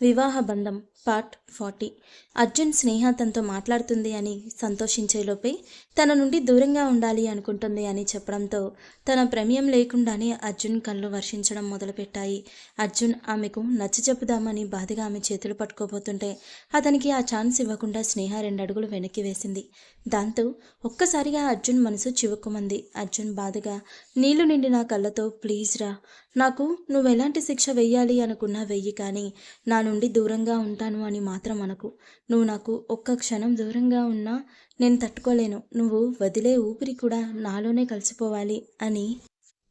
వివాహ బంధం part forty. Arjun స్నేహ తనతో మాట్లాడుతుంది అని సంతోషించేలోపే తన నుండి దూరంగా ఉండాలి అనుకుంటుంది అని చెప్పడంతో తన ప్రమేయం లేకుండానే అర్జున్ కళ్ళు వర్షించడం మొదలుపెట్టాయి. అర్జున్ ఆమెకు నచ్చ చెప్పుదామని బాధగా ఆమె చేతులు పట్టుకోబోతుంటే అతనికి ఆ ఛాన్స్ ఇవ్వకుండా స్నేహ రెండు అడుగులు వెనక్కి వేసింది. దాంతో ఒక్కసారిగా అర్జున్ మనసు చివుక్కుమంది. అర్జున్ బాధగా నీళ్ళు నిండిన కళ్ళతో ప్లీజ్ రా నాకు నువ్వు ఎలాంటి శిక్ష వెయ్యాలి అనుకున్నా వెయ్యి కానీ నా నుండి దూరంగా ఉంటాను అని మాత్రం అనకు. నువ్వు నాకు ఒక్క క్షణం దూరంగా ఉన్నా నేను తట్టుకోలేను. నువ్వు వదిలే ఊపిరి కూడా నాలోనే కలిసిపోవాలి అని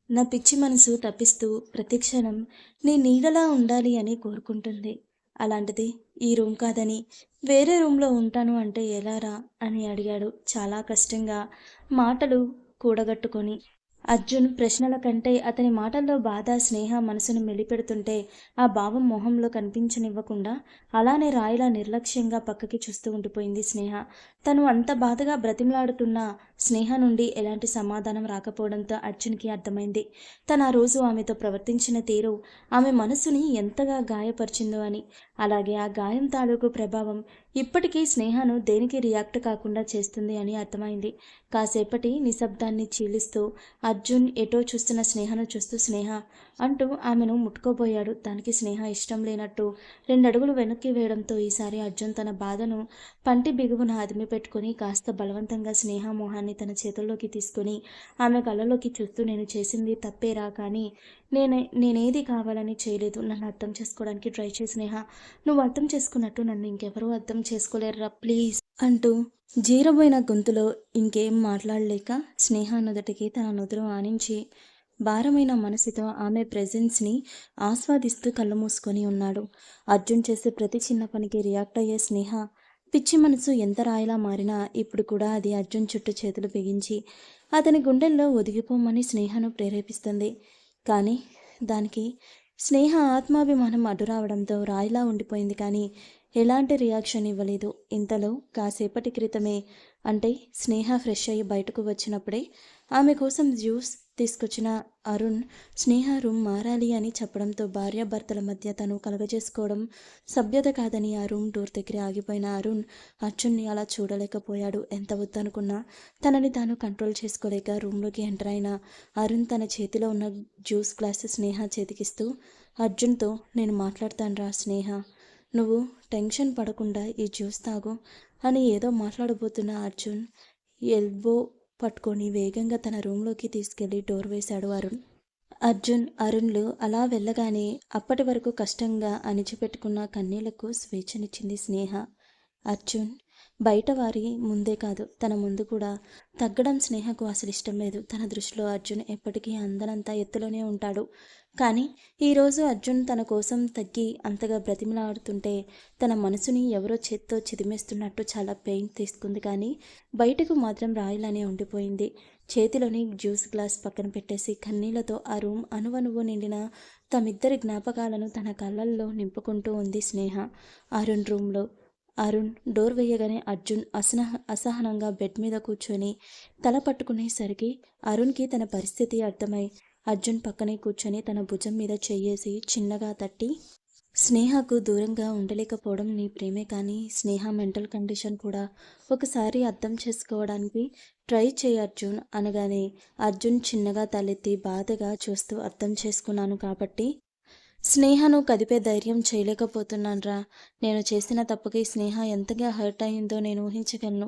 నా పిచ్చి మనసు తప్పిస్తూ ప్రతిక్షణం నీ నీడలా ఉండాలి అని కోరుకుంటుంది. అలాంటిది ఈ రూమ్ కాదని వేరే రూమ్లో ఉంటాను అంటే ఎలారా అని అడిగాడు. చాలా కష్టంగా మాటలు కూడగట్టుకొని అర్జున్ ప్రశ్నల కంటే అతని మాటల్లో బాధ స్నేహ మనసును మెలిపెడుతుంటే ఆ భావం మొహంలో కనిపించనివ్వకుండా అలానే రాయిలా నిర్లక్ష్యంగా పక్కకి చూస్తూ ఉండిపోయింది స్నేహ. తను అంత బాధగా బ్రతిమలాడుతున్న స్నేహ నుండి ఎలాంటి సమాధానం రాకపోవడంతో అర్జున్కి అర్థమైంది. తను ఆ రోజు ఆమెతో ప్రవర్తించిన తీరు ఆమె మనసుని ఎంతగా గాయపరిచిందో అని అలాగే ఆ గాయం తాలూకు ప్రభావం ఇప్పటికీ స్నేహను దేనికి రియాక్ట్ కాకుండా చేస్తుంది అని అర్థమైంది. కాసేపటి నిశ్శబ్దాన్ని చీలిస్తూ అర్జున్ ఎటో చూస్తున్న స్నేహను చూస్తూ స్నేహ అంటూ ఆమెను ముట్టుకోబోయాడు. దానికి స్నేహ ఇష్టం లేనట్టు రెండడుగులు వెనక్కి వేయడంతో ఈసారి అర్జున్ తన బాధను పంటి బిగువున అదిమి పెట్టుకుని కాస్త బలవంతంగా స్నేహ మోహాన్ని తన చేతుల్లోకి తీసుకుని ఆమె కళ్ళలోకి చూస్తూ నేను చేసింది తప్పేరా కానీ నేనే నేనేది కావాలని చేయలేదు. నన్ను అర్థం చేసుకోవడానికి ట్రై చేసి స్నేహ. నువ్వు అర్థం చేసుకున్నట్టు నన్ను ఇంకెవరూ అర్థం చేసుకోలేరురా ప్లీజ్ అంటూ జీరబోయిన గొంతులో ఇంకేం మాట్లాడలేక స్నేహ నుదటికి తన నుదురు ఆనించి భారమైన మనసుతో ఆమె ప్రెజెన్స్ని ఆస్వాదిస్తూ కళ్ళు మూసుకొని ఉన్నాడు. అర్జున్ చేసే ప్రతి చిన్న పనికి రియాక్ట్ అయ్యే స్నేహ పిచ్చి మనసు ఎంత రాయిలా మారినా ఇప్పుడు కూడా అది అర్జున్ చుట్టూ చేతులు బిగించి అతని గుండెల్లో ఒదిగిపోమని స్నేహను ప్రేరేపిస్తుంది. కానీ దానికి స్నేహ ఆత్మాభిమానం అడ్డు రావడంతో రాయిలా ఉండిపోయింది కానీ ఎలాంటి రియాక్షన్ ఇవ్వలేదు. ఇంతలో కాసేపటి క్రితమే అంటే స్నేహ ఫ్రెష్ అయ్యి బయటకు వచ్చినప్పుడే ఆమె కోసం జ్యూస్ తీసుకొచ్చిన అరుణ్ స్నేహ రూమ్ మారాలి అని చెప్పడంతో భార్యాభర్తల మధ్య తను కలగజేసుకోవడం సభ్యత కాదని ఆ రూమ్ డోర్ దగ్గర ఆగిపోయిన అరుణ్ అర్జున్ని అలా చూడలేకపోయాడు. ఎంత వద్దనుకున్నా తనని తాను కంట్రోల్ చేసుకోలేక రూమ్లోకి ఎంటర్ అయిన అరుణ్ తన చేతిలో ఉన్న జ్యూస్ గ్లాస్ స్నేహ చేతికిస్తూ అర్జున్తో నేను మాట్లాడతాను రా స్నేహ నువ్వు టెన్షన్ పడకుండా ఈ జ్యూస్ తాగు అని ఏదో మాట్లాడబోతున్న అర్జున్ ఎల్బో పట్టుకొని వేగంగా తన రూమ్లోకి తీసుకెళ్ళి డోర్ వేశాడు అరుణ్. అర్జున్ అరుణ్లు అలా వెళ్ళగానే అప్పటి వరకు కష్టంగా అణిచిపెట్టుకున్న కన్నీళ్ళకు స్వేచ్ఛనిచ్చింది స్నేహ. అర్జున్ బయట వారి ముందే కాదు తన ముందు కూడా. తగ్గడం స్నేహకు అసలు ఇష్టం లేదు. తన దృష్టిలో అర్జున్ ఎప్పటికీ అందనంతా ఎత్తులోనే ఉంటాడు. కానీ ఈరోజు అర్జున్ తన కోసం తగ్గి అంతగా బ్రతిమలాడుతుంటే తన మనసుని ఎవరో చేత్తో చిదిమేస్తున్నట్టు చాలా పెయిన్ తీసుకుంది కానీ బయటకు మాత్రం రాయిలానే ఉండిపోయింది. చేతిలోని జ్యూస్ గ్లాస్ పక్కన పెట్టేసి కన్నీళ్ళతో ఆ రూమ్ అనువనువు నిండిన తమిద్దరి జ్ఞాపకాలను తన కళ్ళల్లో నింపుకుంటూ ఉంది స్నేహ. అరుణ్ రూమ్లో అరుణ్ డోర్ వేయగానే అర్జున్ అసహ అసహనంగా బెడ్ మీద కూర్చొని తల పట్టుకునేసరికి అరుణ్కి తన పరిస్థితి అర్థమై అర్జున్ పక్కనే కూర్చొని తన భుజం మీద చెయ్యేసి చిన్నగా తట్టి స్నేహకు దూరంగా ఉండలేకపోవడం నీ ప్రేమే కానీ స్నేహ మెంటల్ కండిషన్ కూడా ఒకసారి అర్థం చేసుకోవడానికి ట్రై చేయి అర్జున్ అనగానే అర్జున్ చిన్నగా తలెత్తి బాధగా చూస్తూ అర్థం చేసుకున్నాను కాబట్టి స్నేహను కదిపే ధైర్యం చేయలేకపోతున్నాన్రా. నేను చేసిన తప్పుకి స్నేహ ఎంతగా హర్ట్ అయిందో నేను ఊహించగలను.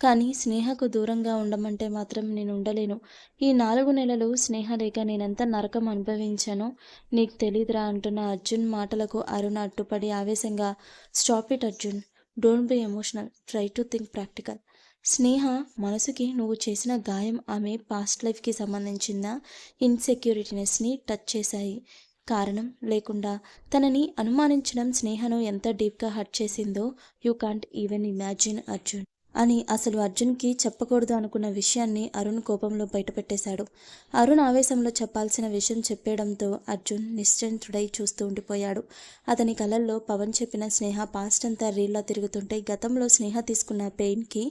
కానీ స్నేహకు దూరంగా ఉండమంటే మాత్రం నేను ఉండలేను. ఈ నాలుగు నెలలు స్నేహ లేక నేనెంత నరకం అనుభవించానో నీకు తెలీదురా అంటున్న అర్జున్ మాటలకు అరుణ అట్టుపడి ఆవేశంగా stop it Arjun don't be emotional try to think practical. Sneha మనసుకి నువ్వు చేసిన గాయం ఆమె పాస్ట్ లైఫ్కి సంబంధించిన ఇన్సెక్యూరిటీనెస్ని టచ్ చేశాయి. కారణం లేకుండా తనని అనుమానించడం స్నేహను ఎంత డీప్గా హర్ట్ చేసిందో you can't even imagine Arjun. అని అసలు అర్జున్కి చెప్పకూడదు అనుకున్న విషయాన్ని అరుణ్ కోపంలో బయటపెట్టేశాడు. అరుణ్ ఆవేశంలో చెప్పాల్సిన విషయం చెప్పేయడంతో అర్జున్ నిశ్చింతుడై చూస్తూ ఉండిపోయాడు. అతని కళల్లో పవన్ చెప్పిన స్నేహ పాస్ట్ అంతా రీల్లా తిరుగుతుంటే గతంలో స్నేహ తీసుకున్న పెయిన్కి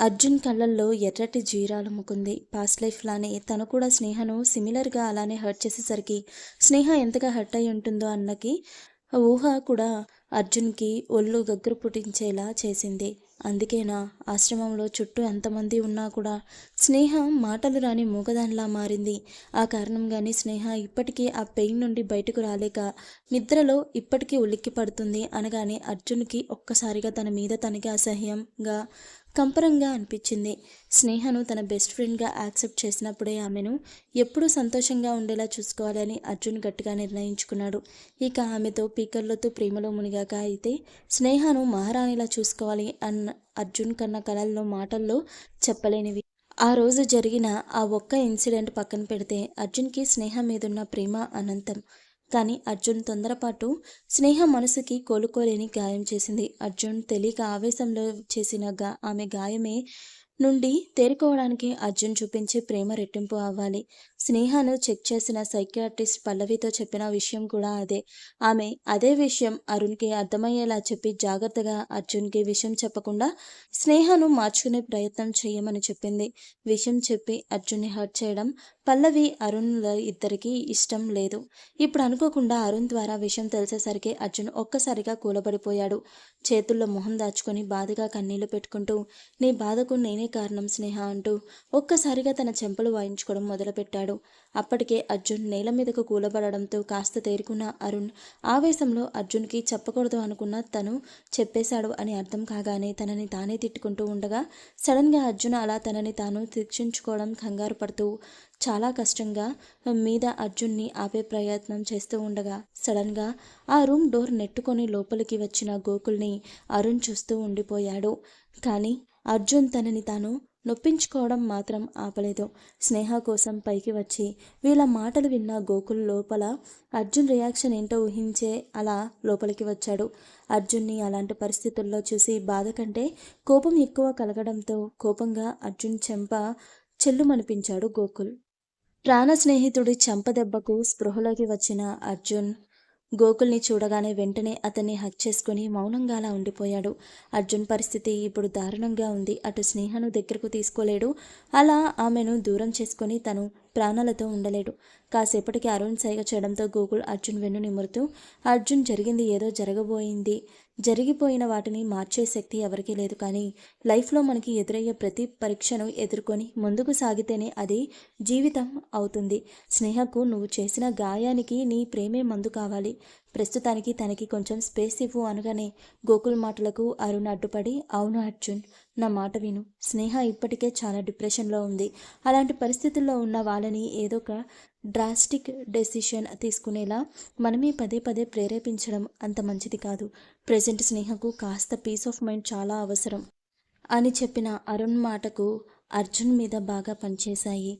అర్జున్ కళ్ళల్లో ఎర్రటి జీరాలు ముకుంది. పాస్ట్ లైఫ్ లానే తను కూడా స్నేహను సిమిలర్గా అలానే హర్ట్ చేసేసరికి స్నేహ ఎంతగా హర్ట్ అయి ఉంటుందో అన్నకి ఊహ కూడా అర్జున్కి ఒళ్ళు గగ్గురు పుట్టించేలా చేసింది. అందుకేనా? ఆశ్రమంలో చుట్టూ ఎంతమంది ఉన్నా కూడా స్నేహ మాటలు రాని మూగదానిలా మారింది. ఆ కారణంగానే స్నేహ ఇప్పటికీ ఆ పెయిన్ నుండి బయటకు రాలేక నిద్రలో ఇప్పటికీ ఉలిక్కి పడుతుంది అనగానే అర్జున్కి ఒక్కసారిగా తన మీద తనకి అసహ్యంగా కంపరంగా అనిపించింది. స్నేహను తన బెస్ట్ ఫ్రెండ్గా యాక్సెప్ట్ చేసినప్పుడే ఆమెను ఎప్పుడూ సంతోషంగా ఉండేలా చూసుకోవాలని అర్జున్ గట్టిగా నిర్ణయించుకున్నాడు. ఇక ఆమెతో పీకర్లతో ప్రేమలో మునిగాక అయితే స్నేహను మహారాణిలా చూసుకోవాలి అన్న అర్జున్ కన్న కళల్లో మాటల్లో చెప్పలేనివి. ఆ రోజు జరిగిన ఆ ఒక్క ఇన్సిడెంట్ పక్కన పెడితే అర్జున్కి స్నేహం మీదున్న ప్రేమ అనంతం. కానీ అర్జున్ తొందరపాటు స్నేహ మనసుకి కోలుకోలేని గాయం చేసింది. అర్జున్ తెలియక ఆవేశంలో చేసిన గా ఆమె గాయమే నుండి తేరుకోవడానికి అర్జున్ చూపించే ప్రేమ రెట్టింపు అవ్వాలి. స్నేహను చెక్ చేసిన సైకియాట్రిస్ట్ పల్లవితో చెప్పిన విషయం కూడా అదే. ఆమె అదే విషయం అరుణ్కి అర్థమయ్యేలా చెప్పి జాగ్రత్తగా అర్జున్కి విషయం చెప్పకుండా స్నేహను మార్చుకునే ప్రయత్నం చేయమని చెప్పింది. విషయం చెప్పి అర్జున్ని హర్ట్ చేయడం పల్లవి అరుణ్ల ఇద్దరికీ ఇష్టం లేదు. ఇప్పుడు అనుకోకుండా అరుణ్ ద్వారా విషయం తెలిసేసరికి అర్జున్ ఒక్కసారిగా కూలబడిపోయాడు. చేతుల్లో మొహం దాచుకొని బాధగా కన్నీళ్ళు పెట్టుకుంటూ నీ బాధకు నేనే కారణం స్నేహ అంటూ ఒక్కసారిగా తన చెంపలు వాయించుకోవడం మొదలుపెట్టాడు. అప్పటికే అర్జున్ నేల మీదకు కూలబడడంతో కాస్త తేరుకున్న అరుణ్ ఆవేశంలో అర్జున్కి చెప్పకూడదు అనుకున్న తను చెప్పేశాడు అని అర్థం కాగానే తనని తానే తిట్టుకుంటూ ఉండగా సడన్గా అర్జున్ అలా తనని తాను శిక్షించుకోవడం కంగారు పడుతూ చాలా కష్టంగా మీద అర్జున్ని ఆపే ప్రయత్నం చేస్తూ ఉండగా సడన్గా ఆ రూమ్ డోర్ నెట్టుకొని లోపలికి వచ్చిన గోకుల్ని అరుణ్ చూస్తూ ఉండిపోయాడు. కానీ అర్జున్ తనని తాను నొప్పించుకోవడం మాత్రం ఆపలేదు. స్నేహ కోసం పైకి వచ్చి వీళ్ళ మాటలు విన్న గోకుల్ లోపల అర్జున్ రియాక్షన్ ఏంటో ఊహించే అలా లోపలికి వచ్చాడు. అర్జున్ని అలాంటి పరిస్థితుల్లో చూసి బాధ కంటే కోపం ఎక్కువ కలగడంతో కోపంగా అర్జున్ చెంప చెల్లుమనిపించాడు గోకుల్. ప్రాణ స్నేహితుడి చెంపదెబ్బకు స్పృహలోకి వచ్చిన అర్జున్ గోకుల్ని చూడగానే వెంటనే అతన్ని హక్ చేసుకుని మౌనంగా అలా ఉండిపోయాడు. అర్జున్ పరిస్థితి ఇప్పుడు దారుణంగా ఉంది. అటు స్నేహను దగ్గరకు తీసుకోలేడు. అలా ఆమెను దూరం చేసుకొని తను ప్రాణాలతో ఉండలేడు. కాసేపటికి అరుణ్ సైగ చేయడంతో గోకుల్ అర్జున్ వెన్ను నిమురుతూ అర్జున్ జరిగింది ఏదో జరగబోయింది. జరిగిపోయిన వాటిని మార్చే శక్తి ఎవరికీ లేదు. కానీ లైఫ్లో మనకి ఎదురయ్యే ప్రతి పరీక్షను ఎదుర్కొని ముందుకు సాగితేనే అది జీవితం అవుతుంది. స్నేహకు నువ్వు చేసిన గాయానికి నీ ప్రేమే మందు కావాలి. ప్రస్తుతానికి తనకి కొంచెం స్పేస్ ఇవ్వు అనగానే గోకుల్ మాటలకు అరుణ్ అడ్డుపడి అవును అర్జున్ నా మాట విను. స్నేహ ఇప్పటికే చాలా డిప్రెషన్లో ఉంది. అలాంటి పరిస్థితుల్లో ఉన్న వాళ్ళని ఏదో ఒక డ్రాస్టిక్ డెసిషన్ తీసుకునేలా మనమే పదే పదే ప్రేరేపించడం అంత మంచిది కాదు. ప్రజెంట్ స్నేహకు కాస్త పీస్ ఆఫ్ మైండ్ చాలా అవసరం అని చెప్పిన అరుణ్ మాటకు అర్జున్ మీద బాగా పనిచేశాయి.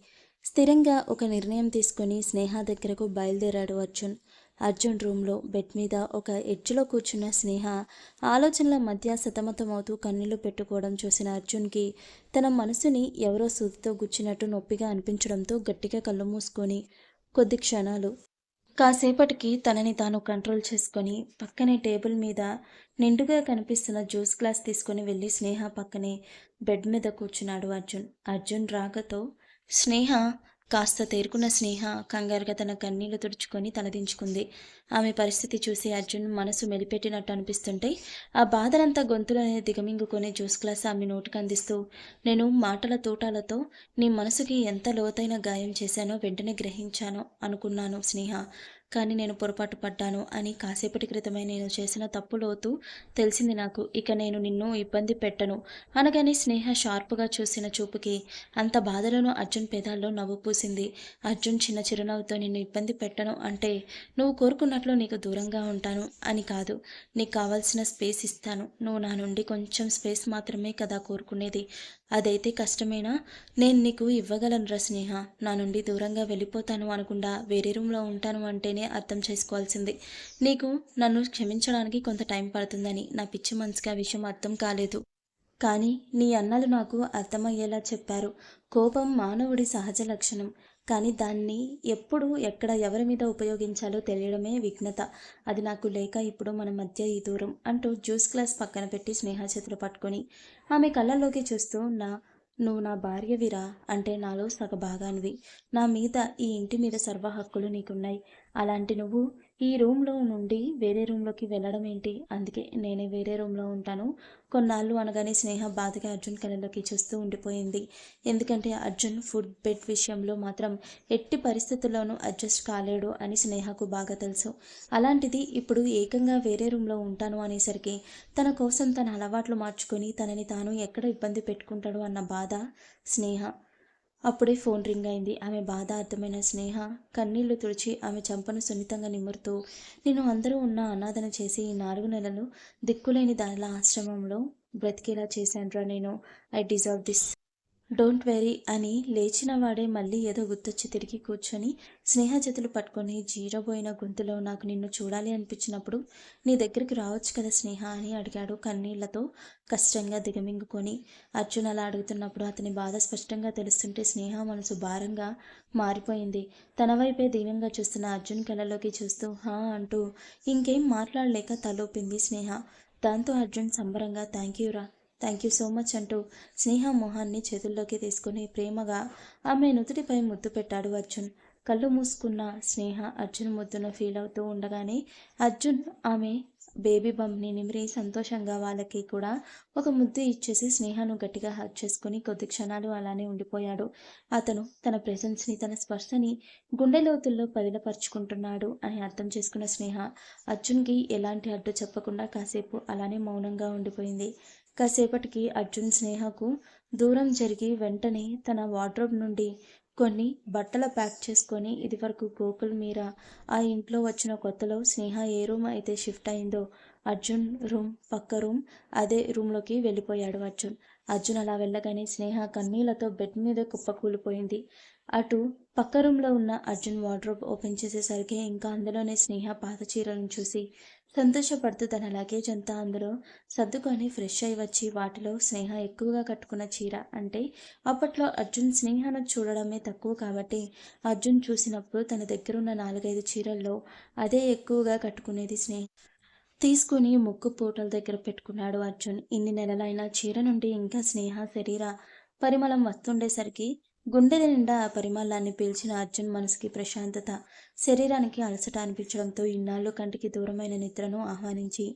స్థిరంగా ఒక నిర్ణయం తీసుకొని స్నేహ దగ్గరకు బయలుదేరాడు అర్జున్. అర్జున్ రూమ్లో బెడ్ మీద ఒక ఎడ్జ్లో కూర్చున్న స్నేహ ఆలోచనల మధ్య సతమతమవుతూ కన్నీళ్ళు పెట్టుకోవడం చూసిన అర్జున్కి తన మనసుని ఎవరో సూదితో గుచ్చినట్టు నొప్పిగా అనిపించడంతో గట్టిగా కళ్ళు మూసుకొని కొద్ది క్షణాలు కాసేపటికి తనని తాను కంట్రోల్ చేసుకొని పక్కనే టేబుల్ మీద నిండుగా కనిపిస్తున్న జ్యూస్ గ్లాస్ తీసుకొని వెళ్ళి స్నేహ పక్కనే బెడ్ మీద కూర్చున్నాడు అర్జున్. అర్జున్ రాకతో స్నేహ కాస్త తేరుకున్న స్నేహ కంగారుగా తన కన్నీళ్ళు తుడుచుకొని తలదించుకుంది. ఆమె పరిస్థితి చూసి అర్జున్ మనసు మెలిపెట్టినట్టు అనిపిస్తుంటే ఆ బాధలంతా గొంతులోనే దిగమింగుకొని జ్యూస్ గ్లాస్ ఆమె నోటికి అందిస్తూ నేను మాటల తూటాలతో నీ మనసుకి ఎంత లోతైన గాయం చేశానో వెంటనే గ్రహించాను అనుకున్నాను స్నేహ. కానీ నేను పొరపాటు పడ్డాను అని కాసేపటి క్రితమే నేను చేసిన తప్పు లోతు తెలిసింది నాకు. ఇక నేను నిన్ను ఇబ్బంది పెట్టను. అనగానే స్నేహ షార్ప్గా చూసిన చూపుకి అంత బాధలోనూ అర్జున్ పెదాల్లో నవ్వు పూసింది అర్జున్ చిన్న చిరునవ్వుతో నిన్ను ఇబ్బంది పెట్టను అంటే నువ్వు కోరుకున్నట్లు నీకు దూరంగా ఉంటాను అని కాదు. నీకు కావాల్సిన స్పేస్ ఇస్తాను. నువ్వు నా నుండి కొంచెం స్పేస్ మాత్రమే కదా కోరుకునేది. అదైతే కష్టమేనా? నేను నీకు ఇవ్వగలను స్నేహ. నా నుండి దూరంగా వెళ్ళిపోతాను అనకుండా వేరే రూమ్లో ఉంటాను అంటే నేనే అర్థం చేసుకోవాల్సింది. నీకు నన్ను క్షమించడానికి కొంత టైం పడుతుందని నా పిచ్చి మనసుకి ఆ విషయం అర్థం కాలేదు. కానీ నీ అన్నలు నాకు అర్థమయ్యేలా చెప్పారు. కోపం మానవుడి సహజ లక్షణం. కానీ దాన్ని ఎప్పుడు ఎక్కడ ఎవరి మీద ఉపయోగించాలో తెలియడమే విఘ్నత. అది నాకు లేక ఇప్పుడు మన మధ్య ఈ దూరం అంటూ జ్యూస్ గ్లాస్ పక్కన పెట్టి స్నేహ చేతులు పట్టుకొని ఆమె కళ్ళల్లోకి చూస్తూ నా నువ్వు నా భార్యవిరా అంటే నాలో సగభాగానివి. నా మీద ఈ ఇంటి మీద సర్వ హక్కులు నీకున్నాయి. అలాంటి నువ్వు ఈ రూమ్లో నుండి వేరే రూమ్లోకి వెళ్ళడం ఏంటి? అందుకే నేనే వేరే రూమ్లో ఉంటాను. కొన్నాళ్ళు అనగానే స్నేహ బాధగా అర్జున్ కళ్ళలోకి చూస్తూ ఉండిపోయింది. ఎందుకంటే అర్జున్ ఫుడ్ బెడ్ విషయంలో మాత్రం ఎట్టి పరిస్థితుల్లోనూ అడ్జస్ట్ కాలేడు అని స్నేహకు బాగా తెలుసు. అలాంటిది ఇప్పుడు ఏకంగా వేరే రూమ్లో ఉంటాను అనేసరికి తన కోసం తన అలవాట్లు మార్చుకొని తనని తాను ఎక్కడ ఇబ్బంది పెట్టుకుంటాడు అన్న బాధ స్నేహ. అప్పుడే ఫోన్ రింగ్ అయింది. ఆమె బాధ అర్థమైన స్నేహ కన్నీళ్ళు తుడిచి ఆమె చంపను సున్నితంగా నిమురుతూ నేను అందరూ ఉన్న అనాథన చేసి ఈ నాలుగు నెలలు దిక్కులేని దానిల ఆశ్రమంలో బ్రతికేలా చేశానురా నేను. I deserve this don't worry అని లేచిన వాడే మళ్ళీ ఏదో గుర్తొచ్చి తిరిగి కూర్చొని స్నేహ చేతులు పట్టుకొని జీరబోయిన గొంతులో నాకు నిన్ను చూడాలి అనిపించినప్పుడు నీ దగ్గరికి రావచ్చు కదా స్నేహ అని అడిగాడు కన్నీళ్ళతో కష్టంగా దిగమింగుకొని. అర్జున్ అలా అడుగుతున్నప్పుడు అతని బాధ స్పష్టంగా తెలుస్తుంటే స్నేహ మనసు భారంగా మారిపోయింది. తన వైపే దీనంగా చూస్తున్న అర్జున్ కళ్ళలోకి చూస్తూ హా అంటూ ఇంకేం మాట్లాడలేక తలోపింది స్నేహ. దాంతో అర్జున్ సంబరంగా థ్యాంక్ యూ రా థ్యాంక్ యూ సో మచ్ అంటూ స్నేహ మొహాన్ని చేతుల్లోకి తీసుకుని ప్రేమగా ఆమె నుదుటిపై ముద్దు పెట్టాడు అర్జున్. కళ్ళు మూసుకున్న స్నేహ అర్జున్ ముద్దును ఫీల్ అవుతూ ఉండగానే అర్జున్ ఆమె బేబీ బంప్ని నిమిరి సంతోషంగా వాళ్ళకి కూడా ఒక ముద్దు ఇచ్చేసి స్నేహను గట్టిగా హక్ చేసుకుని కొద్ది క్షణాలు అలానే ఉండిపోయాడు. అతను తన ప్రెసెన్స్ని తన స్పర్శని గుండె లోతుల్లో పదిలపరుచుకుంటున్నాడు అని అర్థం చేసుకున్న స్నేహ అర్జున్కి ఎలాంటి అడ్డు చెప్పకుండా కాసేపు అలానే మౌనంగా ఉండిపోయింది. కాసేపటికి అర్జున్ స్నేహకు దూరం జరిగి వెంటనే తన వార్డ్రోబ్ నుండి కొన్ని బట్టలు ప్యాక్ చేసుకొని ఇదివరకు గోకుల్ మీర ఆ ఇంట్లో వచ్చిన కొత్తలో స్నేహ ఏ రూమ్ అయితే షిఫ్ట్ అయిందో అర్జున్ రూమ్ పక్క రూమ్ అదే రూమ్లోకి వెళ్ళిపోయాడు అర్జున్. అర్జున్ అలా వెళ్ళగానే స్నేహ కన్నీళ్ళతో బెడ్ మీద కుప్పకూలిపోయింది అటు పక్క రూమ్లో ఉన్న అర్జున్ వార్డ్రోబ్ ఓపెన్ చేసేసరికి ఇంకా అందులోనే స్నేహ పాత చీరలను చూసి సంతోషపడుతూ తన లగేజ్ అంతా అందులో సర్దుకొని ఫ్రెష్ అయి వచ్చి వాటిలో స్నేహ ఎక్కువగా కట్టుకున్న చీర అంటే అప్పట్లో అర్జున్ స్నేహను చూడడమే తక్కువ కాబట్టి అర్జున్ చూసినప్పుడు తన దగ్గరున్న నాలుగైదు చీరల్లో అదే ఎక్కువగా కట్టుకునేది స్నేహ. తీసుకుని ముక్కు పూటల దగ్గర పెట్టుకున్నాడు అర్జున్. ఇన్ని నెలలైన చీర నుండి ఇంకా స్నేహ శరీర పరిమళం వస్తుండేసరికి గుండెల నిండా ఆ పరిమళాన్ని పీల్చిన అర్జున్ మనసుకి ప్రశాంతత శరీరానికి అలసట అనిపించడంతో ఇన్నాళ్ళు కంటికి దూరమైన నిద్రను ఆహ్వానించి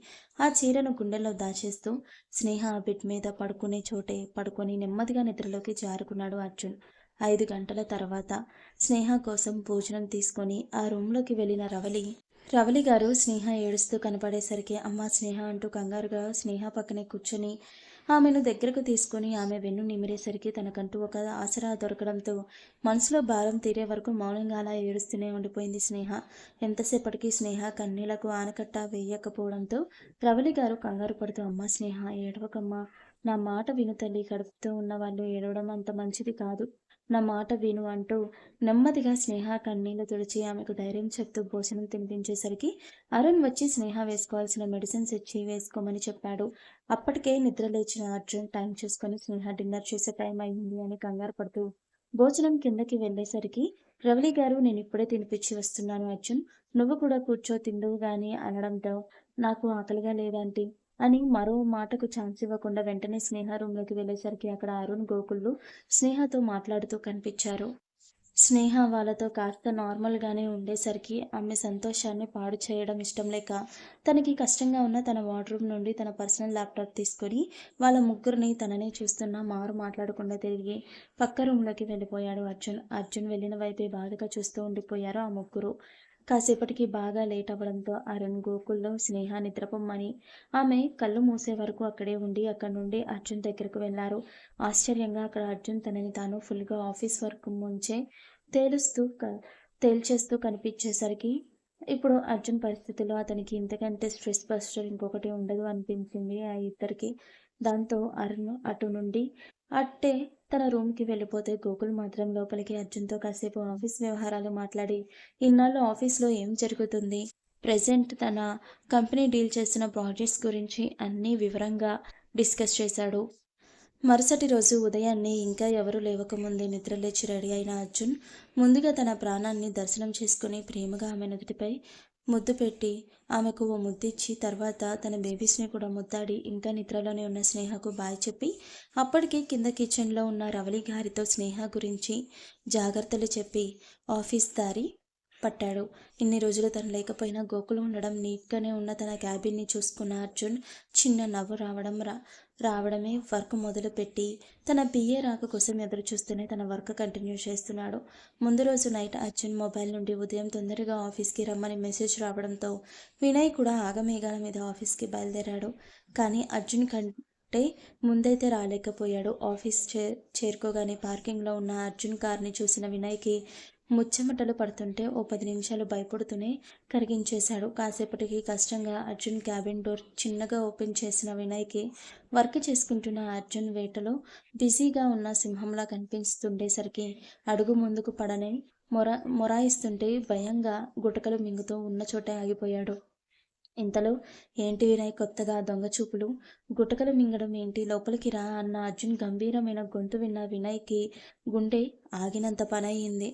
ఆ చీరను గుండెల్లో దాచేస్తూ స్నేహ బిడ్ బెడ్ మీద పడుకునే చోటే పడుకొని నెమ్మదిగా నిద్రలోకి జారుకున్నాడు అర్జున్. ఐదు గంటల తర్వాత స్నేహ కోసం భోజనం తీసుకొని ఆ రూమ్లోకి వెళ్ళిన రవలి రవలి గారు స్నేహ ఏడుస్తూ కనపడేసరికి అమ్మ స్నేహ అంటూ కంగారుగా స్నేహ పక్కనే కూర్చొని ఆమెను దగ్గరకు తీసుకొని ఆమె వెన్ను నిమిరేసరికి తనకంటూ ఒక ఆసరా దొరకడంతో మనసులో భారం తీరే వరకు మౌనంగా అలా ఏడుస్తూనే ఉండిపోయింది స్నేహ. ఎంతసేపటికి స్నేహ కన్నీళ్ళకు ఆనకట్ట వేయకపోవడంతో రవలి గారు కంగారు పడుతూ అమ్మ స్నేహ ఏడవకమ్మా. నా మాట విను తల్లి కడుపుతూ ఉన్న వాళ్ళు ఏడవడం అంత మంచిది కాదు. నా మాట విను అంటూ నెమ్మదిగా స్నేహ కన్నీళ్ళు తుడిచి ఆమెకు ధైర్యం చెప్తూ భోజనం తినిపించేసరికి అరుణ్ వచ్చి స్నేహ వేసుకోవాల్సిన మెడిసిన్స్ ఇచ్చి వేసుకోమని చెప్పాడు. అప్పటికే నిద్ర లేచిన అర్జున్ టైం చూసుకొని స్నేహ డిన్నర్ చేసే టైం అయింది అని కంగారు పడుతూ భోజనం కిందకి వెళ్ళేసరికి రవళి గారు నేను ఇప్పుడే తినిపించి వస్తున్నాను అర్జున్. నువ్వు కూడా కూర్చో తిందువు గాని అనడంతో నాకు ఆకలిగా లేదంటే అని మరో మాటకు ఛాన్స్ ఇవ్వకుండా వెంటనే స్నేహ రూమ్లోకి వెళ్ళేసరికి అక్కడ అరుణ్ గోకుళ్ళు స్నేహతో మాట్లాడుతూ కనిపించారు. స్నేహ వాళ్ళతో కాస్త నార్మల్గానే ఉండేసరికి ఆమె సంతోషాన్ని పాడు చేయడం ఇష్టం లేక తనకి కష్టంగా ఉన్న తన వార్డ్రూమ్ నుండి తన పర్సనల్ ల్యాప్టాప్ తీసుకొని వాళ్ళ ముగ్గురిని తననే చూస్తున్న మారు మాట్లాడకుండా తిరిగి పక్క రూమ్లోకి వెళ్ళిపోయాడు అర్జున్. అర్జున్ వెళ్ళిన వైపే బాధగా చూస్తూ ఉండిపోయారు ఆ ముగ్గురు. కాసేపటికి బాగా లేట్ అవ్వడంతో అరుణ్ గోకుల్లో స్నేహ నిద్రపొమ్మని ఆమె కళ్ళు మూసే వరకు అక్కడే ఉండి అక్కడి నుండి అర్జున్ దగ్గరకు వెళ్ళారు ఆశ్చర్యంగా అక్కడ అర్జున్ తనని తాను ఫుల్గా ఆఫీస్ వర్క్ ముంచే తేలుస్తూ తేల్చేస్తూ కనిపించేసరికి ఇప్పుడు అర్జున్ పరిస్థితిలో అతనికి ఇంతకంటే స్ట్రెస్ బస్టర్ ఇంకొకటి ఉండదు అనిపించింది ఆ ఇద్దరికి. దాంతో అరుణ్ అటు నుండి అట్టే తన రూమ్కి వెళ్ళిపోతే గోకుల్ మాత్రం లోపలికి అర్జున్తో కాసేపు ఆఫీస్ వ్యవహారాలు మాట్లాడి ఇన్నాళ్ళు ఆఫీస్లో ఏం జరుగుతుంది? ప్రెసెంట్ తన కంపెనీ డీల్ చేస్తున్న ప్రాజెక్ట్స్ గురించి అన్నీ వివరంగా డిస్కస్ చేశాడు. మరుసటి రోజు ఉదయాన్నే ఇంకా ఎవరూ లేవకముందే నిద్రలేచి రెడీ అయిన అర్జున్ ముందుగా తన ప్రాణాన్ని దర్శనం చేసుకుని ప్రేమగా ఆమె నుదుటిపై ముద్దు పెట్టి ఆమెకు ఓ ముద్దిచ్చి తర్వాత తన బేబీస్ని కూడా ముద్దాడి ఇంకా నిద్రలోనే ఉన్న స్నేహకు బాయ్ చెప్పి అప్పటికే కింద కిచెన్లో ఉన్న రవలి గారితో స్నేహ గురించి జాగ్రత్తలు చెప్పి ఆఫీస్ దారి పట్టాడు. ఇన్ని రోజులు తను లేకపోయినా గోకులు ఉండడం నీట్గానే ఉన్న తన క్యాబిన్ని చూసుకున్న అర్జున్ చిన్న నవ్వు రావడం రా రావడమే వర్క్ మొదలుపెట్టి తన పిఏ రాక కోసం ఎదురు చూస్తూనే తన వర్క్ కంటిన్యూ చేస్తున్నాడు. ముందు రోజు నైట్ అర్జున్ మొబైల్ నుండి ఉదయం తొందరగా ఆఫీస్కి రమ్మని మెసేజ్ రావడంతో వినయ్ కూడా ఆగమేఘాల మీద ఆఫీస్కి బయలుదేరాడు. కానీ అర్జున్ కంటే ముందైతే రాలేకపోయాడు. ఆఫీస్ చే చేరుకోగానే పార్కింగ్లో ఉన్న అర్జున్ కార్ని చూసిన వినయ్కి ముచ్చెమటలు పడుతుంటే ఓ పది నిమిషాలు భయపడుతూనే కరిగించేశాడు. కాసేపటికి కష్టంగా అర్జున్ క్యాబిన్ డోర్ చిన్నగా ఓపెన్ చేసిన వినయ్కి వర్క్ చేసుకుంటున్న అర్జున్ వేటలో బిజీగా ఉన్న సింహంలా కనిపిస్తుండేసరికి అడుగు ముందుకు పడని మొర మొరాయిస్తుంటే భయంగా గుటకలు మింగుతూ ఉన్న చోటే ఆగిపోయాడు. ఇంతలో ఏంటి వినయ్ కొత్తగా దొంగ చూపులు? గుటకలు మింగడం ఏంటి? లోపలికి రా అన్న అర్జున్ గంభీరమైన గొంతు విన్న వినయ్కి గుండె ఆగినంత పనయ్యింది